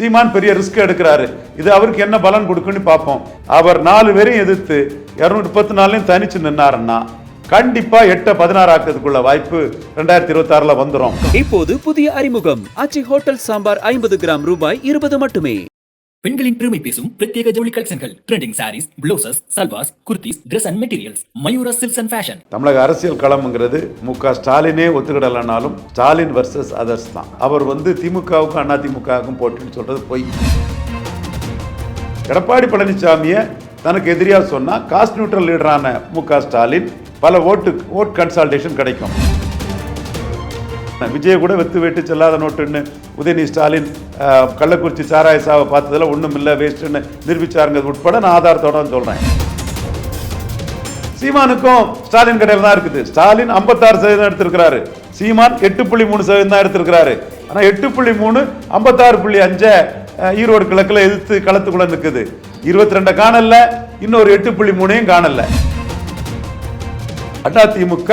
சீமான் பெரிய ரிஸ்க் எடுக்கிறாரு. இது அவருக்கு என்ன பலன் கொடுக்குன்னு பார்ப்போம். அவர் நாலு பேரையும் எதிர்த்து இரநூத்தி முப்பத்தி நாலுலையும் தனிச்சு நின்னாருன்னா கண்டிப்பா எட்ட பதினாறு ஆக்கிறதுக்குள்ள வாய்ப்பு ரெண்டாயிரத்தி இருபத்தி ஆறுல வந்துடும் இப்போது புதிய அறிமுகம். ஆச்சி ஹோட்டல் சாம்பார் ஐம்பது கிராம் ரூபாய் இருபது மட்டுமே. பெண்களின் பெருமை பேசும் பிரத்யேக ஜவுளி கலெக்ஷன்கள். Trending saris blouses salwars kurtis Dress and materials Mayura silks and fashion தமிழக அரசியல் களம்ங்கிறது மு க ஸ்டாலினே ஒத்துக்கிடலனாலும் ஸ்டாலின் வர்சஸ் அதர்ஸ் தான். அவர் வந்து திமுகவுக்கும் அண்ணா திமுகவுக்கும் போட்டின்னு சொல்றது பொய். எடப்பாடி பழனிசாமியை தனக்கு எதிரியாக சொன்னா காஸ்ட் நியூட்ரல் லீடரான மு க ஸ்டாலின் பல ஓட்டு ஓட் கன்சால்டேஷன் கிடைக்கும். விஜய் கூட வெத்து வெட்டு செல்லாத நோட்டுன்னு உதயநிதி ஸ்டாலின் கள்ளக்குறிச்சி சாராய சாவை பார்த்ததுல ஒண்ணும் இல்லை வேஸ்ட்டுன்னு நிரூபிச்சாருங்கிறது உட்பட நான் ஆதாரத்தோட தான் சீமானுக்கும் ஸ்டாலின் கடையில் தான் இருக்குது. ஸ்டாலின் 56% சதவீதம் எடுத்திருக்கிறாரு. சீமான் எட்டு புள்ளி மூணு சதவீதம் தான் எடுத்திருக்கிறாரு. ஆனா எட்டு புள்ளி மூணு ஐம்பத்தாறு புள்ளி அஞ்சை ஈரோடு கிழக்குல எதிர்த்து களத்துக்குள்ளே நிற்குது இருபத்தி ரெண்டை காணல இன்னொரு எட்டு புள்ளி மூணையும் காணல. அதிமுக திமுக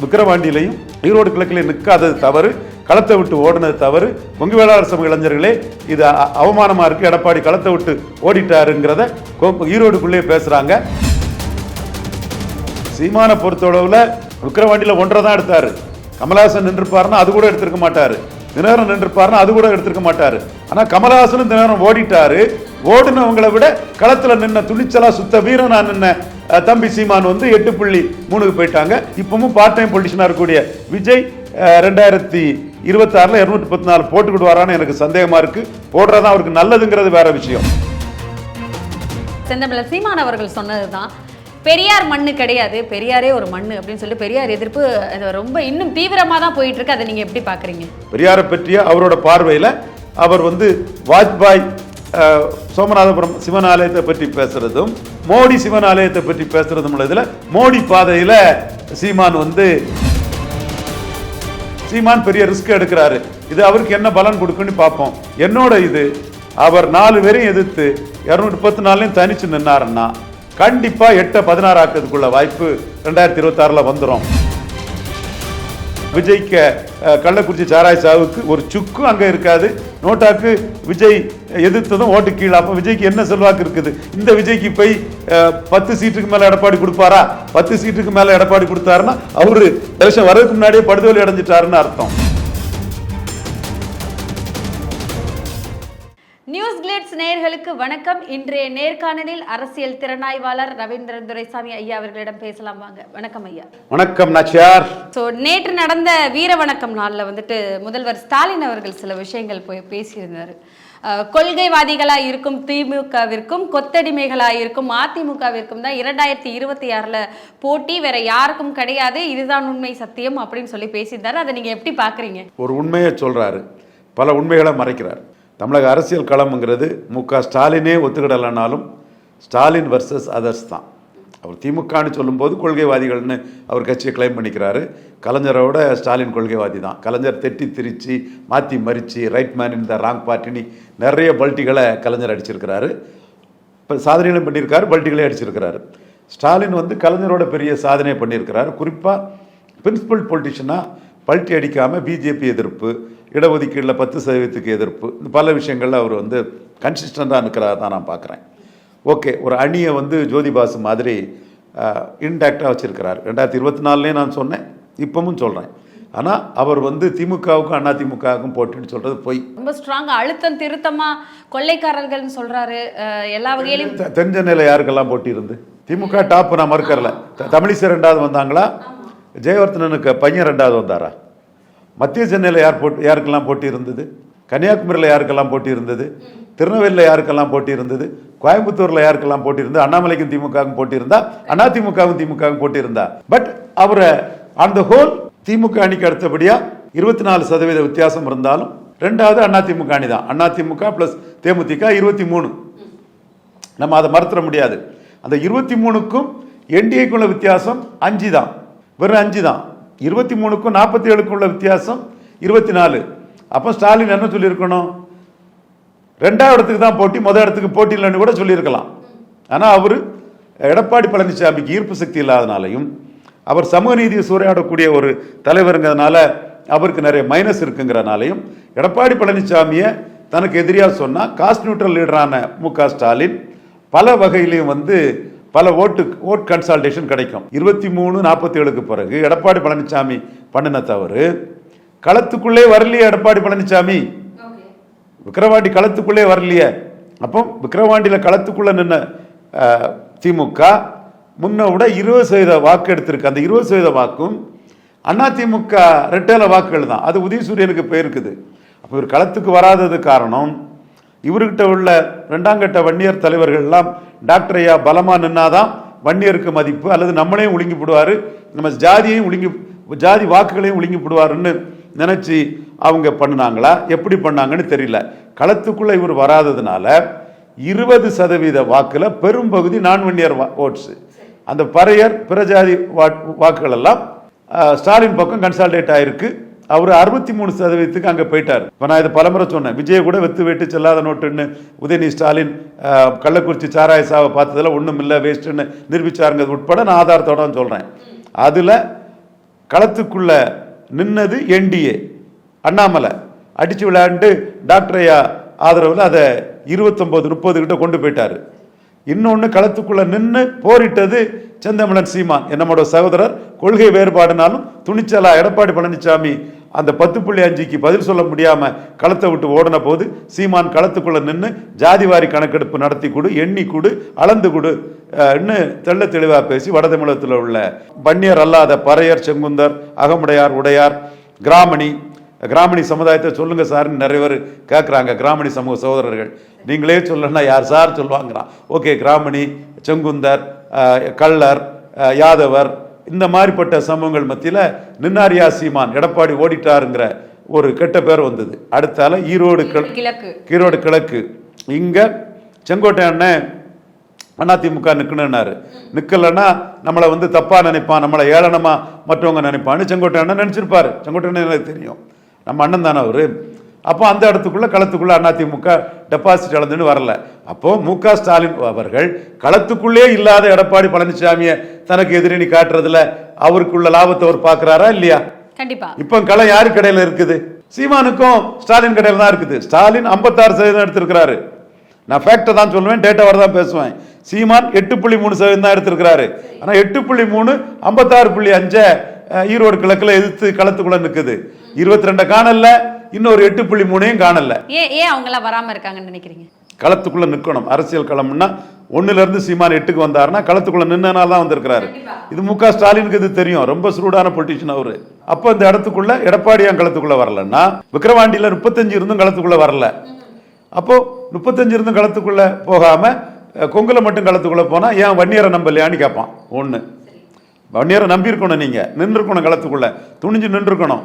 விக்கிரவாண்டியிலையும் ஈரோடு கிழக்கில் நிற்காதது தவறு களத்தை விட்டு ஓடினது தவறு. கொங்கு வேளாளர் சமூக இளைஞர்களே இது அ- இருக்குது எடப்பாடி களத்தை விட்டு ஓடிட்டாருங்கிறத கொ- ஈரோடுக்குள்ளேயே பேசுகிறாங்க சீமானை பொறுத்தளவுல விக்கிரவாண்டியில ஒன்றரை தான் எடுத்தார். கமலஹாசன் நின்றுப்பாருன்னா அது கூட எடுத்திருக்க மாட்டார். தினகரன் நின்றுப்பாருன்னா அது கூட எடுத்திருக்க மாட்டார். ஆனால் கமலஹாசனும் தினகரன் ஓடிட்டாரு. ஓடினவங்களை விட களத்தில் நின்ன துணிச்சலாக சுத்த வீரனா நின்ன தம்பி சீமான் வந்து எட்டு புள்ளி மூணுக்கு போயிட்டாங்க. இப்பவும் பார்ட் டைம் பொலிட்டிஷனா இருக்கக்கூடிய விஜய் ரெண்டாயிரத்தி இருபத்தி ஆறுல இருநூத்தி பத்து நாலு போட்டுக்கிடுவாரான்னு எனக்கு சந்தேகமா இருக்கு. போடுறதா அவருக்கு நல்லதுங்கிறது வேற விஷயம். செந்தமிழர் சீமான் அவர்கள் சொன்னதுதான் பெரியார் மண்ணு கிடையாது பெரியாரே ஒரு மண்ணு அப்படின்னு சொல்லி பெரியார் எதிர்ப்பு ரொம்ப இன்னும் தீவிரமா தான் போயிட்டு இருக்கு. அதை நீங்க எப்படி பாக்குறீங்க? பெரியாரை பற்றிய அவரோட பார்வையில் அவர் வந்து வாஜ்பாய் சோமநாதபுரம் சிவன் ஆலயத்தை பற்றி பேசுறதும் மோடி சிவன் ஆலயத்தை பற்றி பேசுறதும் உள்ளதுல மோடி பாதையில சீமான் வந்து சீமான் பெரிய ரிஸ்க் எடுக்கிறாரு. இது அவருக்கு என்ன பலன் கொடுக்குன்னு பார்ப்போம். என்னோட இது அவர் நாலு பேரையும் எதிர்த்து இரநூத்தி முப்பத்தி நாலுலையும் தனிச்சு நின்னாருன்னா கண்டிப்பா எட்ட பதினாறு ஆக்கிறதுக்குள்ள வாய்ப்பு ரெண்டாயிரத்தி இருபத்தி ஆறுல வந்துடும் விஜய்க்கு கள்ளக்குறிச்சி சாராய் சாவுக்கு ஒரு சுக்கு அங்கே இருக்காது. நோட்டாக்கு விஜய் எதிர்த்ததும் ஓட்டு கீழே. அப்போ விஜய்க்கு என்ன செல்வாக்கு இருக்குது? இந்த விஜய்க்கு போய் பத்து சீட்டுக்கு மேலே எடப்பாடி கொடுப்பாரா? பத்து சீட்டுக்கு மேலே எடப்பாடி கொடுத்தாருன்னா அவர் எலெக்ஷன் வர்றதுக்கு முன்னாடியே படுதோலி அடைஞ்சிட்டாருன்னு அர்த்தம். நியூஸ் கிளிட்ஸ் நேயர்களுக்கு வணக்கம். இன்றைய நேர்காணலில் அரசியல் திறனாய்வாளர் ரவீந்திரன் துரைசாமி ஐயா அவர்களிடம் பேசலாம் வாங்க. வணக்கம் ஐயா. வணக்கம் நாச்சியார். ஸோ நேற்று நடந்த வீர வணக்கம் நாளில் வந்துட்டு முதல்வர் ஸ்டாலின் அவர்கள் சில விஷயங்கள் போய் பேசியிருந்தார். அஹ், கொள்கைவாதிகளா இருக்கும் திமுகவிற்கும் கொத்தடிமைகளா இருக்கும் அதிமுகவிற்கும் தான் இரண்டாயிரத்தி இருபத்தி ஆறுல போட்டி வேற யாருக்கும் கிடையாது. இதுதான் உண்மை சத்தியம் அப்படின்னு சொல்லி பேசியிருந்தாரு. அதை நீங்க எப்படி பாக்குறீங்க? ஒரு உண்மையை சொல்றாரு. பல உண்மைகளை மறைக்கிறார். தமிழக அரசியல் களம்ங்கிறது மு க ஸ்டாலினே ஒத்துக்கிடலைனாலும் ஸ்டாலின் வர்சஸ் அதர்ஸ் தான். அவர் திமுகன்னு சொல்லும்போது கொள்கைவாதிகள்னு அவர் கட்சியை கிளைம் பண்ணிக்கிறாரு. கலைஞரோட ஸ்டாலின் கொள்கைவாதி தான். கலைஞர் தெட்டி திரிச்சு மாற்றி மறித்து ரைட் மேன் இந்த த ராங் பார்ட்டினி நிறைய பல்ட்டிகளை கலைஞர் அடிச்சிருக்கிறாரு. இப்போ சாதனைகளும் பண்ணியிருக்காரு பல்ட்டிகளே அடிச்சிருக்கிறாரு. ஸ்டாலின் வந்து கலைஞரோட பெரிய சாதனை பண்ணியிருக்கிறாரு. குறிப்பாக பிரின்சிபல் பொலிட்டிஷியனாக பல்ட்டி அடிக்காமல் பிஜேபி எதிர்ப்பு இடஒதுக்கீடில் பத்து சதவீதத்துக்கு எதிர்ப்பு இந்த பல விஷயங்களில் அவர் வந்து கன்சிஸ்டண்ட்டாக இருக்கிறார் தான் நான் பார்க்குறேன். ஓகே ஒரு அணியை வந்து ஜோதி பாசு மாதிரி இன்டாக்டாக வச்சிருக்கிறார். ரெண்டாயிரத்தி இருபத்தி நாலுலேயும் நான் சொன்னேன் இப்பவும் சொல்கிறேன் ஆனால் அவர் வந்து திமுகவுக்கும் அண்ணா திமுகவுக்கும் போட்டின்னு சொல்கிறது பொய். ரொம்ப ஸ்ட்ராங்கா அழுத்தம் திருத்தமா கொள்ளைக்காரர்கள்னு சொல்றாரு அஹ், எல்லா வகையிலும் தெ- தென் சென்னையில் யாருக்கெல்லாம் போட்டி இருந்து திமுக டாப் நான் மறுக்கறல தமிழிசை ரெண்டாவது வந்தாங்களா ஜெயவர்த்தனனுக்கு பையன் ரெண்டாவது வந்தாரா? மத்திய சென்னையில் யார் போட்டி யாருக்கெல்லாம் போட்டி இருந்தது கன்னியாகுமரியில் யாருக்கெல்லாம் போட்டி இருந்தது திருநெல்வேலியில் யாருக்கெல்லாம் போட்டி இருந்தது கோயம்புத்தூரில் யாருக்கெல்லாம் போட்டி இருந்தது அண்ணாமலைக்கும் திமுகவும் போட்டி இருந்தா அண்ணா திமுகவும் திமுகவும் போட்டி இருந்தா பட் அவரை ஆன் த ஹோல் திமுக அணிக்கு அடுத்தபடியாக இருபத்தி நாலு சதவீத வித்தியாசம் இருந்தாலும் ரெண்டாவது அண்ணா திமுக அணி தான் அண்ணா திமுக பிளஸ் தேமுதிக இருபத்தி மூணு நம்ம அதை மறுத்துற முடியாது. அந்த இருபத்தி மூணுக்கும் என்டிஏக்குள்ள வித்தியாசம் அஞ்சு தான் வெறும் அஞ்சு தான். இருபத்தி மூணுக்கும் நாற்பத்தி ஏழுக்கும் உள்ள வித்தியாசம் இருபத்தி நாலு. அப்போ ஸ்டாலின் என்ன சொல்லியிருக்கணும்? ரெண்டாவது இடத்துக்கு தான் போட்டி முதல் இடத்துக்கு போட்டி இல்லைன்னு கூட சொல்லியிருக்கலாம். ஆனால் அவர் எடப்பாடி பழனிசாமிக்கு ஈர்ப்பு சக்தி இல்லாதனாலையும் அவர் சமூக நீதியை சூறையாடக்கூடிய ஒரு தலைவருங்கிறதுனால அவருக்கு நிறைய மைனஸ் இருக்குங்கிறனாலையும் எடப்பாடி பழனிசாமியை தனக்கு எதிரியாக சொன்னால் காஸ்ட் நியூட்ரல் லீடரான மு க ஸ்டாலின் பல வகையிலையும் வந்து பல ஓட்டு ஓட் கன்சால்டேஷன் கிடைக்கும். இருபத்தி மூணு நாற்பத்தி ஏழுக்கு பிறகு எடப்பாடி பழனிசாமி பண்ணின தவறு. களத்துக்குள்ளே வரலையே எடப்பாடி பழனிசாமி விக்கிரவாண்டி களத்துக்குள்ளே வரலையே. அப்போ விக்கிரவாண்டியில் களத்துக்குள்ளே நின்ன திமுக முன்ன விட இருபது சதவீத வாக்கு எடுத்திருக்கு. அந்த இருபது சதவீத வாக்கும் அண்ணா திமுக ரெட்டேல வாக்குகள் தான். அது உதயசூரியனுக்கு போயிருக்குது. அப்போ இவர் களத்துக்கு வராதது காரணம் இவர்கிட்ட உள்ள ரெண்டாம் கட்ட வன்னியர் தலைவர்கள் எல்லாம் டாக்டர் ஐயா பலமாக நின்னாதான் வன்னியருக்கு மதிப்பு அல்லது நம்மளையும் ஒழுங்கி போடுவார் நம்ம ஜாதியையும் ஒழுங்கி ஜாதி வாக்குகளையும் ஒழுங்கி போடுவாருன்னு நினச்சி அவங்க பண்ணினாங்களா? எப்படி பண்ணாங்கன்னு தெரியல. களத்துக்குள்ளே இவர் வராததுனால இருபது சதவீத வாக்கில் பெரும்பகுதி நான் வன்னியர் ஓட்ஸு. அந்த பறையர் பிரஜாதி வாக்குகள் எல்லாம் ஸ்டாலின் பக்கம் கன்சால்டேட் ஆயிருக்கு அவர் அறுபத்தி மூணு சதவீதத்துக்கு அங்கே போயிட்டார். இப்போ நான் இது பலமுறை சொன்னேன். விஜய கூட வெத்து வெட்டு செல்லாத நோட்டுன்னு உதயநிதி ஸ்டாலின் கள்ளக்குறிச்சி சாராய சாவை பார்த்ததுல ஒன்றும் இல்லை வேஸ்ட்டுன்னு நிரூபிச்சாருங்கிறது உட்பட நான் ஆதாரத்தோட சொல்கிறேன் அதில் களத்துக்குள்ள நின்னது என்டிஏ அண்ணாமலை. அடித்து விளையாண்டு டாக்டர் ஐயா ஆதரவில் அதை இருபத்தொம்போது முப்பது கிட்ட கொண்டு போயிட்டார். இன்னொன்று களத்துக்குள்ளே நின்று போரிட்டது செந்தமிழன் சீமான். என்னமோட சகோதரர்? கொள்கை வேறுபாடுனாலும் துணிச்சலா எடப்பாடி பழனிசாமி அந்த பத்து புள்ளி அஞ்சுக்கு பதில் சொல்ல முடியாம களத்தை விட்டு ஓடின போது சீமான் களத்துக்குள்ள நின்று ஜாதிவாரி கணக்கெடுப்பு நடத்தி கொடு எண்ணி கொடு அளந்து கொடு தெள்ள தெளிவா பேசி வடதமிழகத்தில் உள்ள பன்னியர் அல்லாத பறையர் செங்குந்தர் அகமுடையார் உடையார் கிராமணி கிராமணி சமுதாயத்தை சொல்லுங்க சார்னு நிறைய பேர் கேட்குறாங்க கிராமணி சமூக சகோதரர்கள். நீங்களே சொல்லணும்னா யார் சார் சொல்லுவாங்கிறான். ஓகே கிராமணி செங்குந்தர் கள்ளர் யாதவர் இந்த மாதிரிப்பட்ட சமூகங்கள் மத்தியில் நின்னாரியா சீமான் எடப்பாடி ஓடிட்டாருங்கிற ஒரு கெட்ட பேர் வந்தது. அடுத்தால ஈரோடு கிழ- கிழக்கு. ஈரோடு கிழக்கு. இங்க செங்கோட்டை அண்ணன் அதிமுக நிற்கணும்னாரு நிக்கலைன்னா நம்மளை வந்து தப்பா நினைப்பான் நம்மளை ஏளனமா மற்றவங்க நினைப்பான்னு செங்கோட்டை அண்ணன் நினைச்சிருப்பாரு. செங்கோட்டை எனக்கு தெரியும். நம்ம அண்ணன் தானே அவரு? அப்போ அந்த இடத்துக்குள்ள களத்துக்குள்ள அதிமுக டெபாசிட் இழந்துன்னு வரல. அப்போ மு க ஸ்டாலின் அவர்கள் களத்துக்குள்ளே இல்லாத எடப்பாடி பழனிசாமியை தனக்கு எதிரணி காட்டுறதுல அவருக்குள்ள லாபத்தை அவர் பார்க்கறாரா இல்லையா? கண்டிப்பா. இப்போ களம் யாரு கடையில இருக்குது? சீமானுக்கும் ஸ்டாலின் கடையில தான் இருக்குது. ஸ்டாலின் 56% சதவீதம் எடுத்திருக்கிறாரு. நான் ஃபேக்டை தான் சொல்லுவேன் டேட்டாவோட தான் பேசுவேன். சீமான் எட்டு புள்ளி மூணு சதவீதம் தான் எடுத்திருக்கிறாரு. ஆனா எட்டு புள்ளி மூணு ஐம்பத்தாறு புள்ளி அஞ்சை ஈரோடு கிழக்குல எதிர்த்து களத்துக்குள்ள நிக்குது. இருபத்தி ரெண்டை காணல இன்னொரு எட்டு புள்ளி மூணையும் காணல ஏன் ஏன் அவங்க எல்லாம் வராம இருக்காங்கன்னு நினைக்கிறீங்க? களத்துக்குள்ள நிற்கணும் அரசியல் களம்னா ஒண்ணுல இருந்து சீமான் எட்டுக்கு வந்தாருன்னா களத்துக்குள்ள நின்னனால தான் வந்திருக்கிறாரு. இது மு க ஸ்டாலினுக்கு இது தெரியும். ரொம்ப சூடான பொலிட்டிஷியன் அவரு. அப்போ இந்த இடத்துக்குள்ள எடப்பாடி ஏன் களத்துக்குள்ள வரலன்னா விக்கிரவாண்டியில முப்பத்தஞ்சு இருந்தும் களத்துக்குள்ள வரல. அப்போ முப்பத்தஞ்சு இருந்தும் களத்துக்குள்ள போகாம அஹ், கொங்குல மட்டும் களத்துக்குள்ள போனா ஏன் வன்னியரை நம்பலையான்னு கேட்பான் ஒண்ணு. வன்னியரை நம்பி இருக்கணும் நீங்க. நின்று இருக்கணும் களத்துக்குள்ள. துணிஞ்சு நின்று இருக்கணும்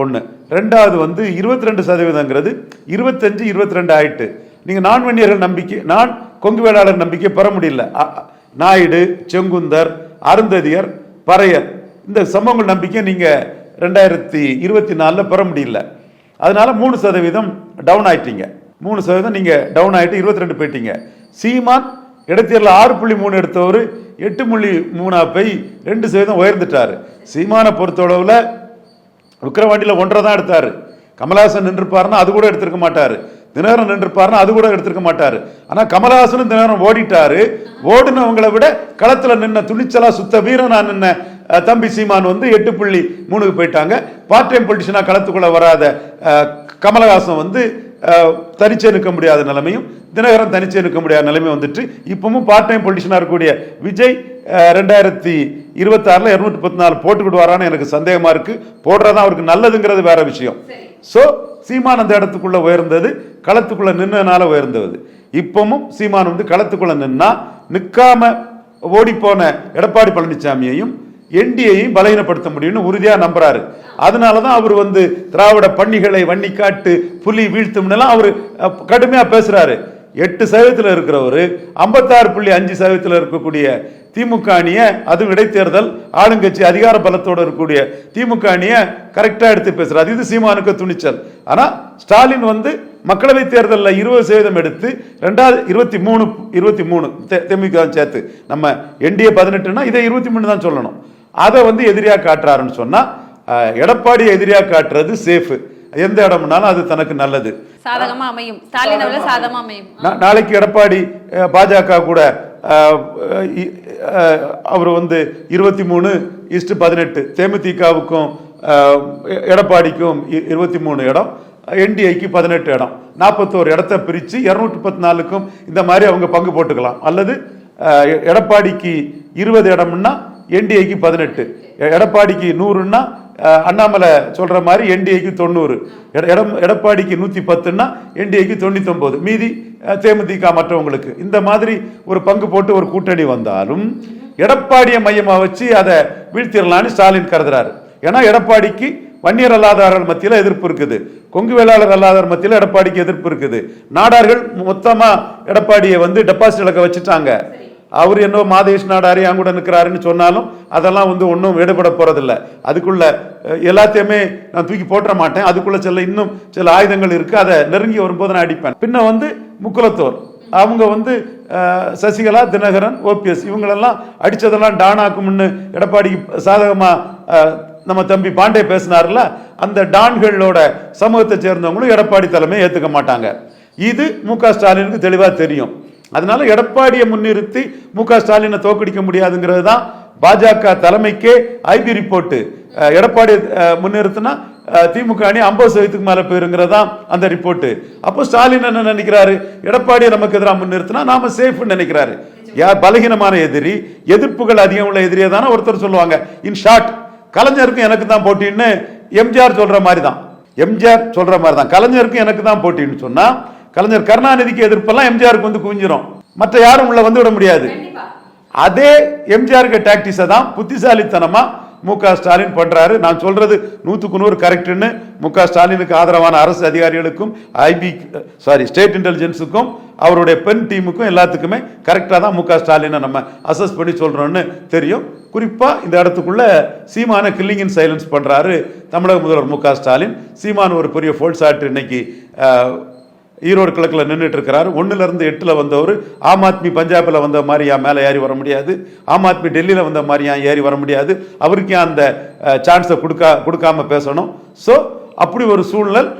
ஒன்று ரெண்டாவது வந்து இருபத்தி ரெண்டு சதவீதங்கிறது இருபத்தஞ்சு இருபத்தி ரெண்டு ஆயிட்டு. நீங்கள் நான் வன்னியர்கள் நம்பிக்கை நான் கொங்கு வேளாளர் நம்பிக்கை பெற முடியல. அ- நாயுடு செங்குந்தர் அருந்ததியர் பறையர். இந்த சம்பவங்கள் நம்பிக்கை நீங்கள் ரெண்டாயிரத்தி இருபத்தி நாலில் பெற முடியல. அதனால மூணு சதவீதம் டவுன் ஆயிட்டீங்க. மூணு சதவீதம் நீங்கள் டவுன் ஆகிட்டு இருபத்தி ரெண்டு போயிட்டீங்க. சீமான் இடத்தேர்ல ஆறு புள்ளி மூணு எடுத்தவர் எட்டு புள்ளி மூணா போய் ரெண்டு சதவீதம் உயர்ந்துட்டாரு. சீமானை பொறுத்தளவில் விக்கிரவாண்டியில் ஒன்றரை தான் எடுத்தார். கமலஹாசன் நின்றுப்பாருன்னா அது கூட எடுத்திருக்க மாட்டார். தினகரன் நின்றுப்பாருன்னா அது கூட எடுத்திருக்க மாட்டார். ஆனால் கமலஹாசனும் தினகரன் ஓடிட்டாரு. ஓடினவங்களை விட களத்தில் நின்ன துணிச்சலா சுத்த வீரனா நின்ன தம்பி சீமான் வந்து எட்டு புள்ளி மூணுக்கு போயிட்டாங்க. பார்ட் டைம் பொலிட்டிஷனா களத்துக்குள்ளே வராத கமலஹாசன் வந்து தனிச்சே நிற்க முடியாத நிலைமையும் தினகரன் தனிச்சே நிற்க முடியாத நிலைமை வந்துட்டு இப்பவும் பார்ட் டைம் பொலிட்டிஷனாக இருக்கக்கூடிய விஜய் ரெண்டாயிரத்தி இருபத்தாறுல இருநூத்தி பத்து நாலு போட்டுக்கிடுவாரான்னு எனக்கு சந்தேகமா இருக்கு. போடுறதா அவருக்கு நல்லதுங்கிறது வேற விஷயம். சோ சீமான் அந்த இடத்துக்குள்ள உயர்ந்தது களத்துக்குள்ள நின்னதுனால உயர்ந்தது. இப்பவும் சீமான் வந்து களத்துக்குள்ள நின்னா நிக்காம ஓடிப்போன எடப்பாடி பழனிசாமியையும் என்டியையும் பலகீனப்படுத்த முடியும்னு உறுதியா நம்புறாரு. அதனாலதான் அவர் வந்து திராவிட பன்னிகளை காட்டு புலி வீழ்த்தும்னுலாம் அவர் அஹ், கடுமையா பேசுறாரு. எட்டு சதவீதத்தில் இருக்கிறவர் ஐம்பத்தாறு புள்ளி அஞ்சு சதவீதத்தில் இருக்கக்கூடிய திமுக அணிய அதுவும் இடைத்தேர்தல் ஆளுங்கட்சி அதிகார பலத்தோடு இருக்கக்கூடிய திமுக அணியை கரெக்டாக எடுத்து பேசுறாரு. இது சீமானுக்கு துணிச்சல். ஆனால் ஸ்டாலின் வந்து மக்களவை தேர்தலில் இருபது சதவீதம் எடுத்து ரெண்டாவது இருபத்தி மூணு இருபத்தி மூணு திமுக தான் சேர்த்து. நம்ம என்டிஏ பதினெட்டுனா இதை இருபத்தி மூணு தான் சொல்லணும். அதை வந்து எதிரியாக காட்டுறாருன்னு சொன்னால் எடப்பாடி எதிரியாக காட்டுறது சேஃபு எந்த இடம்னாலும் அது தனக்கு நல்லது. சாதகமா அமையும். ஸ்டாலின் அவர்கள் சாதகமா அமையும். நாளைக்கு எடப்பாடி பாஜக கூட அவர் வந்து இருபத்தி மூணு இஸ்டு பதினெட்டு தேமுதிகவுக்கும் எடப்பாடிக்கும் இருபத்தி மூணு இடம் என்டிஐக்கு பதினெட்டு இடம். நாற்பத்தோரு இடத்த பிரித்து இரநூற்றி பத்து நாலுக்கும் இந்த மாதிரி அவங்க பங்கு போட்டுக்கலாம். அல்லது எடப்பாடிக்கு இருபது இடம்னா என்டிஐக்கு பதினெட்டு. எடப்பாடிக்கு நூறுன்னா அண்ணாமலை சொல்ற மாதிரி என்டிஏக்கு தொண்ணூறு. எட- எடம் எடப்பாடிக்கு நூற்றி பத்துன்னா என்டிஏக்கு தொண்ணூத்தொம்பது. மீதி தேமுதிக மற்றவங்களுக்கு. இந்த மாதிரி ஒரு பங்கு போட்டு ஒரு கூட்டணி வந்தாலும் எடப்பாடியை மையமாக வச்சு அதை வீழ்த்திடலான்னு ஸ்டாலின் கருதுறாரு. ஏன்னா எடப்பாடிக்கு வன்னியர் அல்லாதார்கள் மத்தியில் எதிர்ப்பு இருக்குது. கொங்கு வேளாளர் அல்லாதார் மத்தியில் எடப்பாடிக்கு எதிர்ப்பு இருக்குது. நாடார்கள் மொத்தமாக எடப்பாடியை வந்து டெபாசிட் இழக்க வச்சுட்டாங்க. அவர் என்னோ மாதேஷ் நாடாரி என் கூட நிற்கிறாருன்னு சொன்னாலும் அதெல்லாம் வந்து ஒன்றும் எடுபட போகிறதில்ல அதுக்குள்ள எல்லாத்தையுமே நான் தூக்கி போட்டுற மாட்டேன். அதுக்குள்ள சில இன்னும் சில ஆயுதங்கள் இருக்குது அதை நெருங்கி வரும்போது நான் அடிப்பேன். பின்ன வந்து முக்குலத்தோர். அவங்க வந்து சசிகலா தினகரன் ஓபிஎஸ் இவங்களெல்லாம் அடித்ததெல்லாம் டானாக்கும்னு எடப்பாடிக்கு சாதகமாக நம்ம தம்பி பாண்டே பேசினார்ல அந்த டான்களோட சமூகத்தை சேர்ந்தவங்களும் எடப்பாடி தலைமை ஏற்றுக்க மாட்டாங்க. இது மு க ஸ்டாலினுக்கு தெளிவாக தெரியும். அதனால எடப்பாடியை முன்னிறுத்தி மு க ஸ்டாலினை தோக்கடிக்க முடியாதுங்கிறது தான் பாஜக தலைமைக்கே ஐபி ரிப்போர்ட்டு. எடப்பாடி முன்னிறுத்தினா திமுக அணி ஐம்பது சதவீதத்துக்கு மேலே போயிருங்கிறதா அந்த ரிப்போர்ட்டு. அப்போ ஸ்டாலின் என்ன நினைக்கிறாரு? எடப்பாடியை நமக்கு எதிராக முன்னிறுத்தினா நாம சேஃப்னு நினைக்கிறாரு. யார் பலகீனமான எதிரி எதிர்ப்புகள் அதிகம் உள்ள எதிரியை தானே ஒருத்தர் சொல்லுவாங்க. இன் ஷார்ட் கலைஞருக்கும் எனக்கு தான் போட்டின்னு எம்ஜிஆர் சொல்ற மாதிரி தான். எம்ஜிஆர் சொல்ற மாதிரி தான். கலைஞருக்கும் எனக்கு தான் போட்டின்னு சொன்னா கலைஞர் கருணாநிதிக்கு எதிர்ப்பெல்லாம் எம்ஜிஆருக்கு வந்து குவிஞ்சிரும். மற்ற யாரும் உள்ள வந்து விட முடியாது. அதே எம்ஜிஆருக்கு டாக்டிஸை தான் புத்திசாலித்தனமா மு க ஸ்டாலின் பண்றாரு. நான் சொல்றது நூத்துக்கு நூறு கரெக்ட்னு மு க ஸ்டாலினுக்கு ஆதரவான அரசு அதிகாரிகளுக்கும் ஐபி சாரி ஸ்டேட் இன்டெலிஜென்ஸுக்கும் அவருடைய பெண் டீமுக்கும் எல்லாத்துக்குமே கரெக்டாக தான் மு க ஸ்டாலினை நம்ம அசஸ் பண்ணி சொல்றோம்னு தெரியும். குறிப்பா இந்த இடத்துக்குள்ள சீமான கில்லிங் இன் சைலன்ஸ் பண்றாரு தமிழக முதல்வர் மு க ஸ்டாலின். சீமான் ஒரு பெரிய ஃபோல் ஷாட் இன்னைக்கு ஈரோடு கிழக்கில் நின்றுட்டு இருக்கிறாரு ஒன்றுலேருந்து இருந்து எட்டுல வந்தவர். ஆம் ஆத்மி பஞ்சாப்ல வந்த மாதிரி ஏன் மேலே ஏறி வர முடியாது. ஆம் ஆத்மி டெல்லியில வந்த மாதிரி ஏன் ஏறி வர முடியாது. அவருக்கு ஏன் அந்த சான்ஸை கொடுக்கா கொடுக்காம பேசணும். ஸோ அப்படி ஒரு சூழல்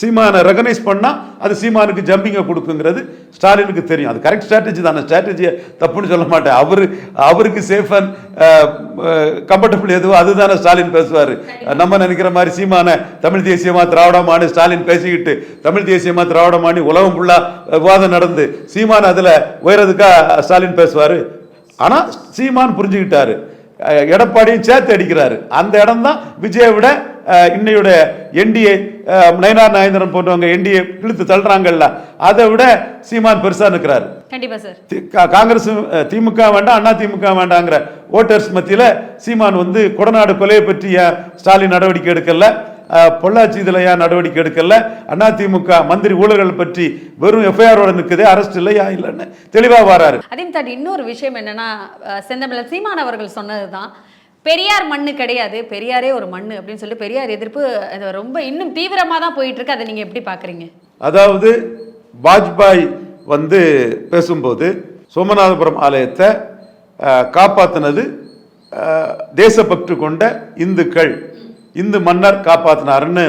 சீமானை ரெகனைஸ் பண்ணா அது சீமானுக்கு ஜம்பிங்கை கொடுக்குங்கிறது ஸ்டாலினுக்கு தெரியும். அது கரெக்ட் ஸ்ட்ராட்டஜி தானே. ஸ்ட்ராட்டஜியை தப்புன்னு சொல்ல மாட்டேன். அவரு அவருக்கு சேஃப் அண்ட் கம்ஃபர்டபுள் எதுவோ அதுதானே ஸ்டாலின் பேசுவார். நம்ம நினைக்கிற மாதிரி சீமான தமிழ் தேசியமா திராவிடமானு ஸ்டாலின் பேசிக்கிட்டு தமிழ் தேசியமா திராவிடமானு உலகம் ஃபுல்லா விவாதம் நடந்து சீமான் அதுல உயரதுக்கா ஸ்டாலின் பேசுவாரு. ஆனா சீமான் புரிஞ்சுக்கிட்டாரு. எடப்பாடியும் சேர்த்து அடிக்கிறாரு. அந்த இடம் தான் விஜயை விட அஹ், இன்னையுடைய என்டிஏ நயனார் நாயந்திரன் போன்றவங்க என்டிஏ இழுத்து தள்ளுறாங்கல்ல அதை விட சீமான் பெருசா நிற்கிறாரு காங்கிரஸ் திமுக வேண்டாம் அண்ணா திமுக வேண்டாங்கிற ஓட்டர்ஸ் மத்தியில சீமான் வந்து கொடநாடு கொலையை பற்றி ஏன் ஸ்டாலின் நடவடிக்கை எடுக்கல பொள்ளாச்சி இதுல ஏன் நடவடிக்கை எடுக்கல அண்ணா திமுக மந்திரி ஊழல்கள் பற்றி வெறும் எஃப்ஐஆரோட நிற்குதே அரெஸ்ட் இல்லையா இல்லைன்னு தெளிவா வராரு. அதையும் தாண்டி இன்னொரு விஷயம் என்னன்னா அஹ், செந்தமிழன் சீமான் அவர்கள் சொன்னதுதான் பெரியார் மண்ணு கிடையாது. பெரியாரே ஒரு மண்ணு அப்படின்னு சொல்லி பெரியார் எதிர்ப்பு அது ரொம்ப இன்னும் தீவிரமாக தான் போயிட்டு இருக்கு அதை நீங்கள் எப்படி பார்க்குறீங்க அதாவது வாஜ்பாய் வந்து பேசும்போது சோமநாதபுரம் ஆலயத்தை காப்பாற்றினது தேசப்பற்று கொண்ட இந்துக்கள். இந்து மன்னர் காப்பாத்தினாருன்னு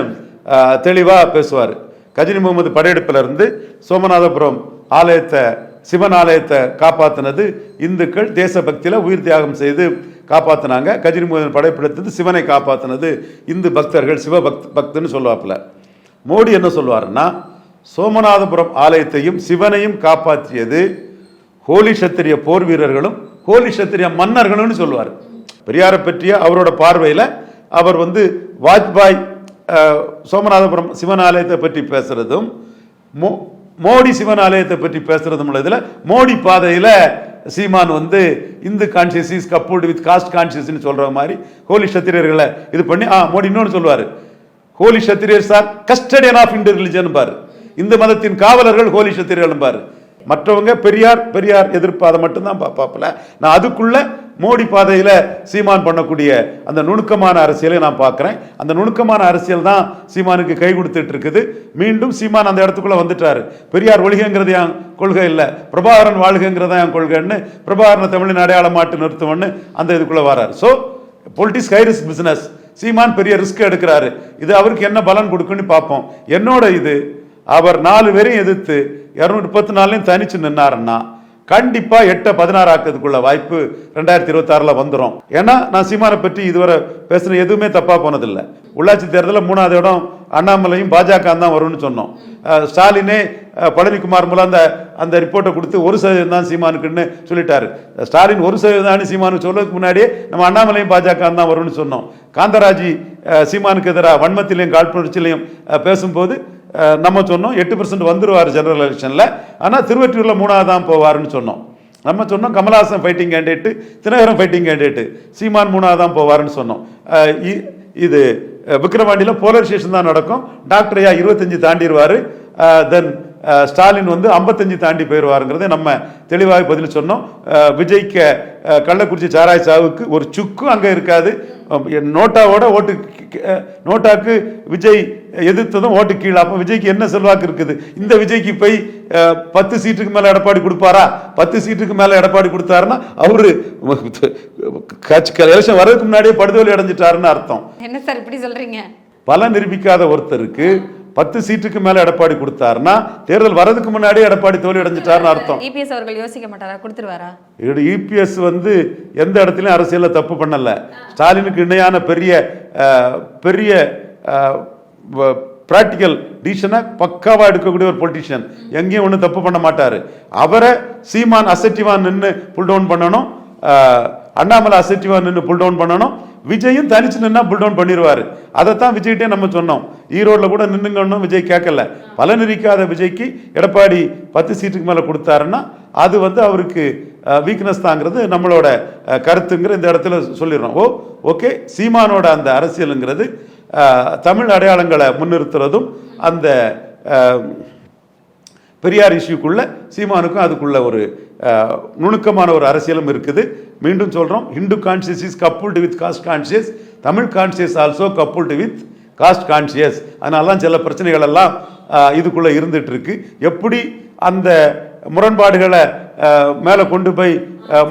தெளிவாக பேசுவார். கஜினி முகமது படையெடுப்பிலிருந்து சோமநாதபுரம் ஆலயத்தை சிவன் ஆலயத்தை காப்பாற்றினது இந்துக்கள் தேசபக்தியில் உயிர் தியாகம் செய்து காப்பாற்றினாங்க கஜினிமோதன் படைப்பிடித்தது சிவனை காப்பாற்றினது இந்து பக்தர்கள் சிவபக்த் பக்தன்னு சொல்லுவாப்புல. மோடி என்ன சொல்லுவாருன்னா சோமநாதபுரம் ஆலயத்தையும் சிவனையும் காப்பாற்றியது ஹோலி சத்திரிய போர் வீரர்களும் ஹோலி சத்திரிய மன்னர்களும்னு சொல்லுவார். பெரியாரை பற்றிய அவரோட பார்வையில் அவர் வந்து வாஜ்பாய் சோமநாதபுரம் சிவன் ஆலயத்தை பற்றி பேசுறதும் மோ- மோடி சிவன் ஆலயத்தை பற்றி பேசுறதும் உள்ளதில் மோடி பாதையில் சீமான் வந்து Hindu conscious is coupled with caste கான்சியஸ்னு சொல்ற மாதிரி ஹோலி சத்திரியர்களை இது பண்ணி ஆ மோடி இன்னொன்னு சொல்லுவாரு. Holy சத்திரியர் sir custodian of Hindu religion பாரு இந்து மதத்தின் காவலர்கள் ஹோலி சத்திரியர்கள் பாரு மற்றவங்க பெரியார் பெரியார் எதிர்ப்பு அதை மட்டும்தான் பா- பார்ப்பல. நான் அதுக்குள்ள மோடி பாதையில் சீமான் பண்ணக்கூடிய அந்த நுணுக்கமான அரசியலை நான் பார்க்குறேன். அந்த நுணுக்கமான அரசியல் தான் சீமானுக்கு கை கொடுத்துட்டு இருக்குது. மீண்டும் சீமான் அந்த இடத்துக்குள்ளே வந்துட்டார். பெரியார் ஒழிகங்கிறது என் கொள்கை இல்லை. பிரபாகரன் வாழ்கங்கிறதா என் கொள்கைன்னு பிரபாகரனை தமிழின் அடையாளம் மாட்டு நிறுத்துவன்னு அந்த இதுக்குள்ளே வரார். So politics high risk business Seeman பெரிய ரிஸ்க் எடுக்கிறாரு. இது அவருக்கு என்ன பலன் கொடுக்குன்னு பார்ப்போம். என்னோட இது அவர் நாலு பேரையும் எதிர்த்து இரநூத்தி முப்பத்தி நாலுலையும் தனிச்சு நின்னாருன்னா கண்டிப்பா எட்டை பதினாறு ஆக்கிறதுக்குள்ள வாய்ப்பு ரெண்டாயிரத்தி இருபத்தாறில் வந்துடும் ஏன்னா நான் சீமானை பற்றி இதுவரை பேசின எதுவுமே தப்பா போனதில்லை. உள்ளாட்சி தேர்தலில் மூணாவது இடம் அண்ணாமலையும் பாஜக தான் வரும்னு சொன்னோம். ஸ்டாலினே பழனிக்குமார் மூலம் அந்த அந்த ரிப்போர்ட்டை கொடுத்து ஒரு சதவீதம் தான் சீமானுக்குன்னு சொல்லிட்டாரு. ஸ்டாலின் ஒரு சதவீதம் தான் சீமானு சொல்றதுக்கு முன்னாடியே நம்ம அண்ணாமலையும் பாஜக தான் வரும்னு சொன்னோம். காந்தராஜி சீமானுக்கு எதிராக வன்மத்திலையும் காழ்ப்புணர்ச்சியிலையும் பேசும்போது நம்ம சொன்னோம் எட்டு பர்சன்ட் வந்துடுவார் ஜெனரல் எலெக்ஷனில் ஆனால் திருவெற்றியூரில் மூணாவது தான் போவாருன்னு சொன்னோம். நம்ம சொன்னோம் Kamalahasan fighting candidate Dhinakaran fighting candidate Seeman மூணாவது தான் போவாருன்னு சொன்னோம். இ- இது விக்ரவாண்டியில் போலரைசேஷன் தான் நடக்கும். டாக்டர் ஐயா இருபத்தஞ்சு தாண்டிடுவார் தென் ஸ்டாலின் வந்து ஐம்பத்தஞ்சு தாண்டி போயிடுவாருங்கிறதை நம்ம தெளிவாக பதில் சொன்னோம். விஜய்க்கு கள்ளக்குறிச்சி சாராய் சாவுக்கு ஒரு சுக்கும் அங்கே இருக்காது. நோட்டாவோட ஓட்டு நோட்டாவுக்கு நோட்டாக்கு விஜய் எதிர்த்ததும் ஓட்டு கீழே. அப்போ விஜய்க்கு என்ன செல்வாக்கு இருக்குது? இந்த விஜய்க்கு போய் பத்து சீட்டுக்கு மேலே எடப்பாடி கொடுப்பாரா? பத்து சீட்டுக்கு மேலே எடப்பாடி கொடுத்தாருன்னா அவரு எலெக்ஷன் வர்றதுக்கு முன்னாடியே படுதோலி அடைஞ்சிட்டாருன்னு அர்த்தம். என்ன சார் இப்படி சொல்றீங்க? பல நிரூபிக்காத ஒருத்தருக்கு பத்து சீட்டுக்கு மேல எடப்பாடி கொடுத்தாருன்னா தேர்தல் வர்றதுக்கு முன்னாடியே எடப்பாடி தோல்வி அடைஞ்சிட்டாருன்னு அர்த்தம். இபிஎஸ் அவர்கள் யோசிக்க மாட்டாரா? கொடுத்துருவாரா? இபிஎஸ் வந்து எந்த இடத்துலயும் அரசியல்ல தப்பு பண்ணல. ஸ்டாலினுக்கு இணையான பெரிய பெரிய ப்ராக்டிக்கல் டிசிஷனை பக்காவாக எடுக்கக்கூடிய ஒரு பொலிட்டிஷியன் எங்கேயும் ஒன்றும் தப்பு பண்ண மாட்டார். அவரை சீமான் அசட்டிவான் நின்று புல் டவுன் பண்ணணும். அண்ணாமலை அசட்டிவான் நின்று புல் டவுன் பண்ணணும். விஜயும் தனிச்சு நின்னா புல் டவுன் பண்ணிடுவார் அதைத்தான் விஜய்கிட்டே நம்ம சொன்னோம். ஈரோட்டில் கூட நின்னுங்கன்னு விஜய் கேட்கல. பலனரிக்காத விஜய்க்கு எடப்பாடி பத்து சீட்டுக்கு மேலே கொடுத்தாருன்னா அது வந்து அவருக்கு வீக்னஸ் தாங்கிறது நம்மளோட கருத்துங்கிற இந்த இடத்துல சொல்லிடுறோம். Oh okay. சீமானோட அந்த அரசியலுங்கிறது தமிழ் அடையாளங்களை முன்னிறுத்துறதும் அந்த பெரியார் இஷ்யூக்குள்ள சீமானுக்கும் அதுக்குள்ள ஒரு நுணுக்கமான ஒரு அரசியலும் இருக்குது. மீண்டும் சொல்கிறோம் Hindu conscious is coupled with caste conscious Tamil conscious also coupled with caste conscious அதனால தான் சில பிரச்சனைகள் எல்லாம் இதுக்குள்ளே இதுக்குள்ள இருந்துட்டு இருக்கு எப்படி அந்த முரண்பாடுகளை மேலே கொண்டு போய்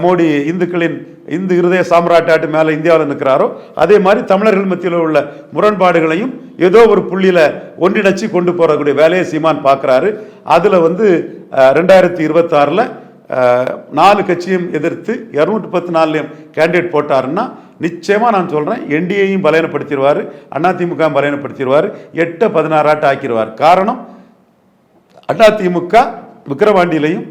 மோடி இந்துக்களின் இந்து இருதய சாம்ராட்டாட்டு மேலே இந்தியாவில் நிற்கிறாரோ அதே மாதிரி தமிழர்கள் மத்தியில் உள்ள முரண்பாடுகளையும் ஏதோ ஒரு புள்ளியில ஒன்றிணைச்சு கொண்டு போகிறக்கூடிய வேலையை சீமான் பார்க்குறாரு. அதில் வந்து ரெண்டாயிரத்தி இருபத்தாறில் நாலு கட்சியும் எதிர்த்து இரநூத்தி பத்து நாலுலையும் கேண்டிடேட் போட்டாருன்னா நிச்சயமாக நான் சொல்கிறேன் என்டிஏயும் பலயனப்படுத்திடுவார் அதிமுக பலயனப்படுத்திடுவார் எட்ட பதினாறாட்டு ஆக்கிடுவார். காரணம் அதிமுக விக்கிரவாண்டியிலையும்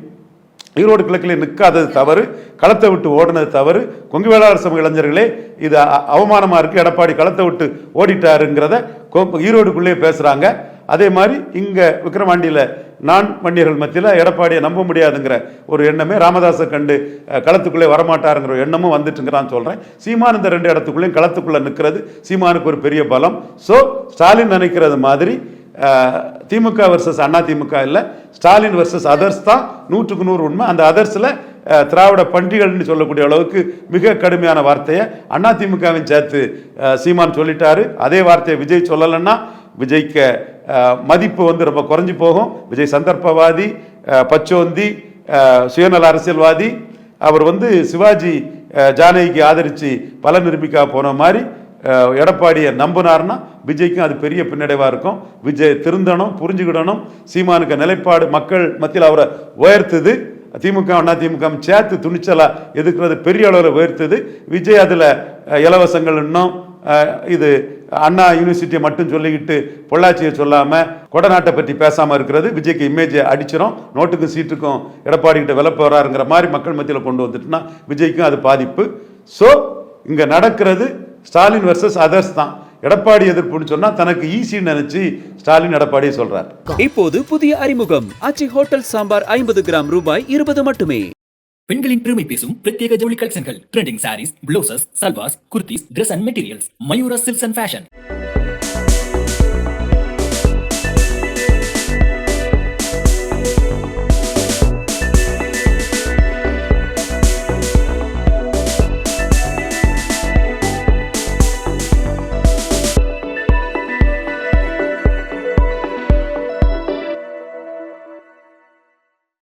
ஈரோடு கிழக்கிலே நிற்காதது தவறு களத்தை விட்டு ஓடினது தவறு. கொங்கு வேளாளர் சமூக இளைஞர்களே இது அ- அவமானமா இருக்கு. எடப்பாடி களத்தை விட்டு ஓடிட்டாருங்கிறத கொ- ஈரோடுக்குள்ளே பேசுறாங்க. அதே மாதிரி இங்க விக்கிரவாண்டியில நான் வன்னியர்கள் மத்தியில் எடப்பாடியை நம்ப முடியாதுங்கிற ஒரு எண்ணமே ராமதாஸை கண்டு களத்துக்குள்ளே வரமாட்டாருங்கிற ஒரு எண்ணமும் வந்துட்டுங்கிறான் சொல்றேன். சீமான் இந்த ரெண்டு இடத்துக்குள்ளேயும் களத்துக்குள்ள நிற்கிறது சீமானுக்கு ஒரு பெரிய பலம். ஸோ ஸ்டாலின் நினைக்கிறது மாதிரி திமுக வர்சஸ் அண்ணா திமுக இல்லை ஸ்டாலின் வர்சஸ் அதர்ஸ் தான் நூற்றுக்கு நூறு உண்மை. அந்த அதர்ஸில் திராவிட பண்டிகள்னு சொல்லக்கூடிய அளவுக்கு மிக கடுமையான வார்த்தையை அண்ணா திமுகவின் சேர்த்து சீமான் சொல்லிட்டாரு. அதே வார்த்தையை விஜய் சொல்லலைன்னா விஜய்க்கு மதிப்பு வந்து ரொம்ப குறைஞ்சி போகும். விஜய் சந்தர்ப்பவாதி பச்சோந்தி சுயநல அரசியல்வாதி. அவர் வந்து சிவாஜி ஜானகிக்கு ஆதரித்து பல நிரூபிக்கா போன மாதிரி எடப்பாடியை நம்பினார்னா விஜய்க்கும் அது பெரிய பின்னடைவாக இருக்கும். விஜய் திருந்தணும் புரிஞ்சுக்கிடணும். சீமானுக்கு நிலைப்பாடு மக்கள் மத்தியில் அவரை உயர்த்துது. திமுக அண்ணா திமுக சேர்த்து துணிச்சலாக எதுக்குறது? பெரிய அளவில் உயர்த்துது. விஜய் அதில் இலவசங்கள் இன்னும் இது அண்ணா யூனிவர்சிட்டியை மட்டும் சொல்லிக்கிட்டு பொள்ளாச்சியை சொல்லாமல் கொடநாட்டை பற்றி பேசாமல் இருக்கிறது. விஜய்க்கு இமேஜை அடிச்சிடும் நோட்டுக்கும் சீட்டுக்கும் எடப்பாடி கிட்ட விலை போகிறாருங்கிற மாதிரி மக்கள் மத்தியில் கொண்டு வந்துட்டுனா விஜய்க்கும் அது பாதிப்பு. ஸோ இங்கே நடக்கிறது ஸ்டாலின் வர்சஸ் அதர்ஸ் தான். எடப்பாடி எதிர்ப்புன்னு சொன்னா தனக்கு ஈஸின்னு நினைச்சு ஸ்டாலின் எடப்பாடியை சொல்றார். இப்போது புதிய அறிமுகம். ஆச்சி ஹோட்டல் சாம்பார் ஐம்பது கிராம் ரூபாய் இருபது மட்டுமே. பெண்களின் பெருமை பேசும் பிரத்யேக ஜவுளி கலெக்ஷன்கள் trending sarees blouses salwars kurtis Dress and materials Mayura silks and fashion